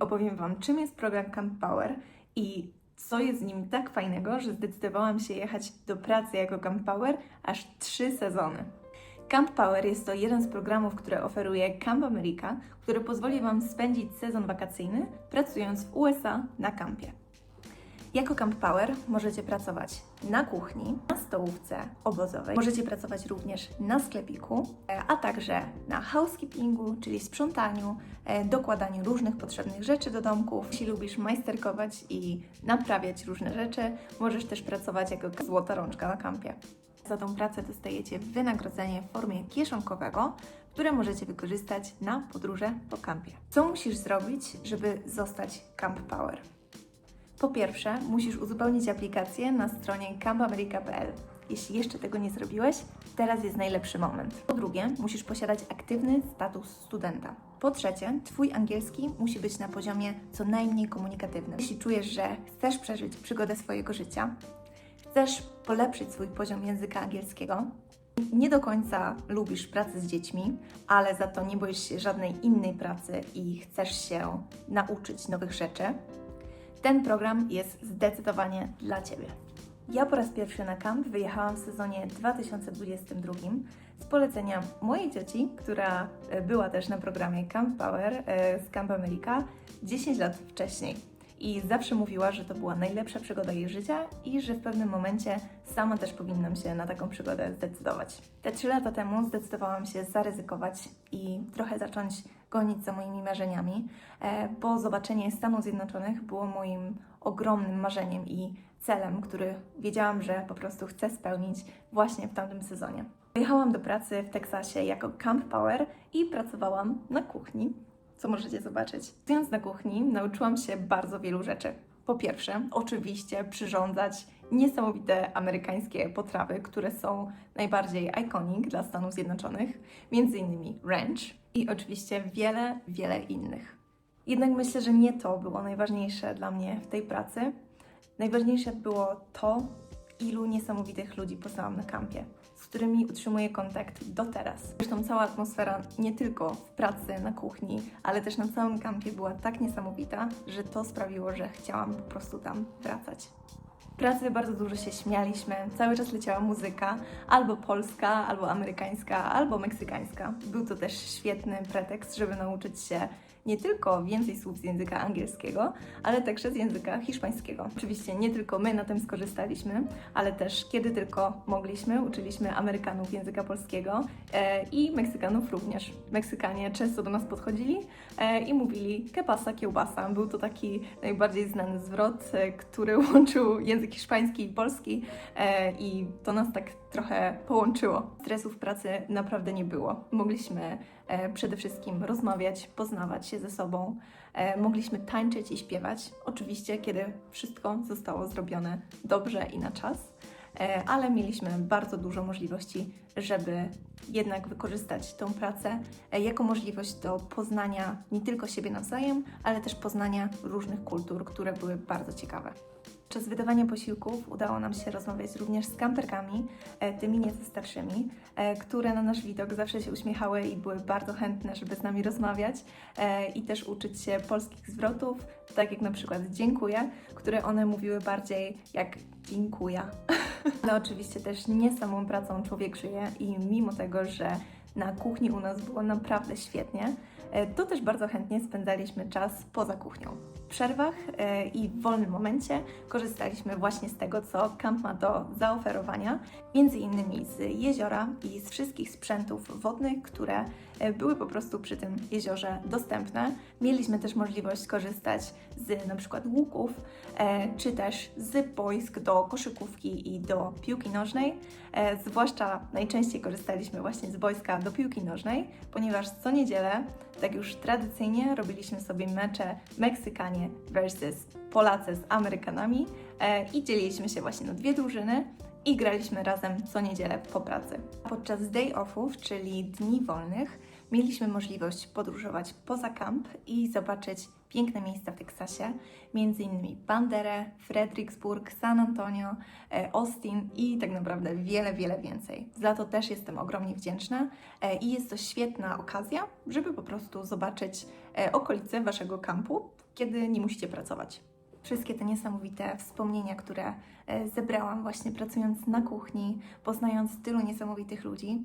Opowiem Wam, czym jest program Camp Power i co jest z nim tak fajnego, że zdecydowałam się jechać do pracy jako Camp Power aż trzy sezony. Camp Power jest to jeden z programów, które oferuje Camp America, który pozwoli Wam spędzić sezon wakacyjny pracując w USA na kampie. Jako Camp Power możecie pracować na kuchni, na stołówce obozowej, możecie pracować również na sklepiku, e, a także na housekeepingu, czyli sprzątaniu, e, dokładaniu różnych potrzebnych rzeczy do domków. Jeśli lubisz majsterkować i naprawiać różne rzeczy, możesz też pracować jako złota rączka na kampie. Za tą pracę dostajecie wynagrodzenie w formie kieszonkowego, które możecie wykorzystać na podróże po kampie. Co musisz zrobić, żeby zostać Camp Power? Po pierwsze, musisz uzupełnić aplikację na stronie campamerica.pl. Jeśli jeszcze tego nie zrobiłeś, teraz jest najlepszy moment. Po drugie, musisz posiadać aktywny status studenta. Po trzecie, Twój angielski musi być na poziomie co najmniej komunikatywnym. Jeśli czujesz, że chcesz przeżyć przygodę swojego życia, chcesz polepszyć swój poziom języka angielskiego, nie do końca lubisz pracę z dziećmi, ale za to nie boisz się żadnej innej pracy i chcesz się nauczyć nowych rzeczy, ten program jest zdecydowanie dla Ciebie. Ja po raz pierwszy na kamp wyjechałam w sezonie 2022 z polecenia mojej cioci, która e, była też na programie Camp Power e, z Camp America 10 lat wcześniej. I zawsze mówiła, że to była najlepsza przygoda jej życia i że w pewnym momencie sama też powinnam się na taką przygodę zdecydować. Te 3 lata temu zdecydowałam się zaryzykować i trochę zacząć gonić za moimi marzeniami, e, bo zobaczenie Stanów Zjednoczonych było moim ogromnym marzeniem i celem, który wiedziałam, że po prostu chcę spełnić właśnie w tamtym sezonie. Jechałam do pracy w Teksasie jako Camp Power i pracowałam na kuchni, co możecie zobaczyć. Pracując na kuchni nauczyłam się bardzo wielu rzeczy. Po pierwsze, oczywiście przyrządzać niesamowite amerykańskie potrawy, które są najbardziej iconic dla Stanów Zjednoczonych, między innymi ranch i oczywiście wiele, wiele innych. Jednak myślę, że nie to było najważniejsze dla mnie w tej pracy. Najważniejsze było to, ilu niesamowitych ludzi poznałam na kampie, z którymi utrzymuję kontakt do teraz. Zresztą cała atmosfera nie tylko w pracy, na kuchni, ale też na całym kampie była tak niesamowita, że to sprawiło, że chciałam po prostu tam wracać. Pracy bardzo dużo się śmialiśmy, cały czas leciała muzyka, albo polska, albo amerykańska, albo meksykańska. Był to też świetny pretekst, żeby nauczyć się nie tylko więcej słów z języka angielskiego, ale także z języka hiszpańskiego. Oczywiście nie tylko my na tym skorzystaliśmy, ale też kiedy tylko mogliśmy, uczyliśmy Amerykanów języka polskiego e, i Meksykanów również. Meksykanie często do nas podchodzili e, i mówili que pasa kiełbasa. Był to taki najbardziej znany zwrot, e, który łączył język hiszpański i polski e, i to nas tak trochę połączyło. Stresu w pracy naprawdę nie było. Mogliśmy e, przede wszystkim rozmawiać, poznawać się ze sobą. E, mogliśmy tańczyć i śpiewać, oczywiście, kiedy wszystko zostało zrobione dobrze i na czas, e, ale mieliśmy bardzo dużo możliwości, żeby jednak wykorzystać tą pracę jako możliwość do poznania nie tylko siebie nawzajem, ale też poznania różnych kultur, które były bardzo ciekawe. Podczas wydawania posiłków udało nam się rozmawiać również z kamperkami, e, tymi nieco starszymi, e, które na nasz widok zawsze się uśmiechały i były bardzo chętne, żeby z nami rozmawiać e, i też uczyć się polskich zwrotów, tak jak na przykład dziękuję, które one mówiły bardziej jak dziękuję. Ale oczywiście też nie samą pracą człowiek żyje i mimo tego, że na kuchni u nas było naprawdę świetnie, to też bardzo chętnie spędzaliśmy czas poza kuchnią. W przerwach e, i w wolnym momencie korzystaliśmy właśnie z tego, co kamp ma do zaoferowania, między innymi z jeziora i z wszystkich sprzętów wodnych, które e, były po prostu przy tym jeziorze dostępne. Mieliśmy też możliwość korzystać z na przykład łuków, e, czy też z boisk do koszykówki i do piłki nożnej. E, zwłaszcza najczęściej korzystaliśmy właśnie z boiska do piłki nożnej, ponieważ co niedzielę, tak już tradycyjnie, robiliśmy sobie mecze Meksykanie versus Polacy z Amerykanami e, i dzieliliśmy się właśnie na dwie drużyny i graliśmy razem co niedzielę po pracy. Podczas day offów, czyli dni wolnych, mieliśmy możliwość podróżować poza kamp i zobaczyć piękne miejsca w Teksasie, m.in. Banderę, Fredericksburg, San Antonio, e, Austin i tak naprawdę wiele, wiele więcej. Za to też jestem ogromnie wdzięczna e, i jest to świetna okazja, żeby po prostu zobaczyć e, okolice Waszego kampu, kiedy nie musicie pracować. Wszystkie te niesamowite wspomnienia, które zebrałam właśnie pracując na kuchni, poznając tylu niesamowitych ludzi,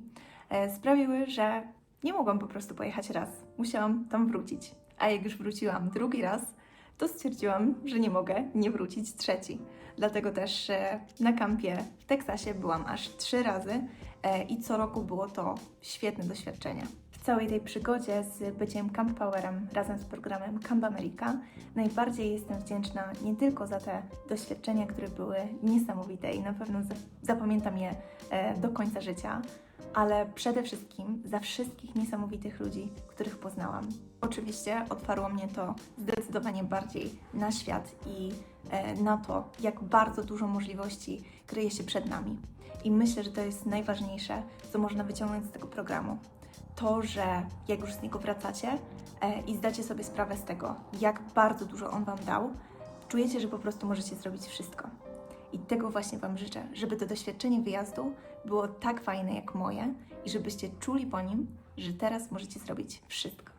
sprawiły, że nie mogłam po prostu pojechać raz. Musiałam tam wrócić. A jak już wróciłam drugi raz, to stwierdziłam, że nie mogę nie wrócić trzeci. Dlatego też e, na kampie w Teksasie byłam aż trzy razy e, i co roku było to świetne doświadczenie. W całej tej przygodzie z byciem Camp Powerem razem z programem Camp America najbardziej jestem wdzięczna nie tylko za te doświadczenia, które były niesamowite i na pewno za- zapamiętam je e, do końca życia, ale przede wszystkim za wszystkich niesamowitych ludzi, których poznałam. Oczywiście otwarło mnie to zdecydowanie bardziej na świat i e, na to, jak bardzo dużo możliwości kryje się przed nami. I myślę, że to jest najważniejsze, co można wyciągnąć z tego programu. To, że jak już z niego wracacie e, i zdacie sobie sprawę z tego, jak bardzo dużo on Wam dał, czujecie, że po prostu możecie zrobić wszystko. I tego właśnie Wam życzę, żeby to doświadczenie wyjazdu było tak fajne jak moje i żebyście czuli po nim, że teraz możecie zrobić wszystko.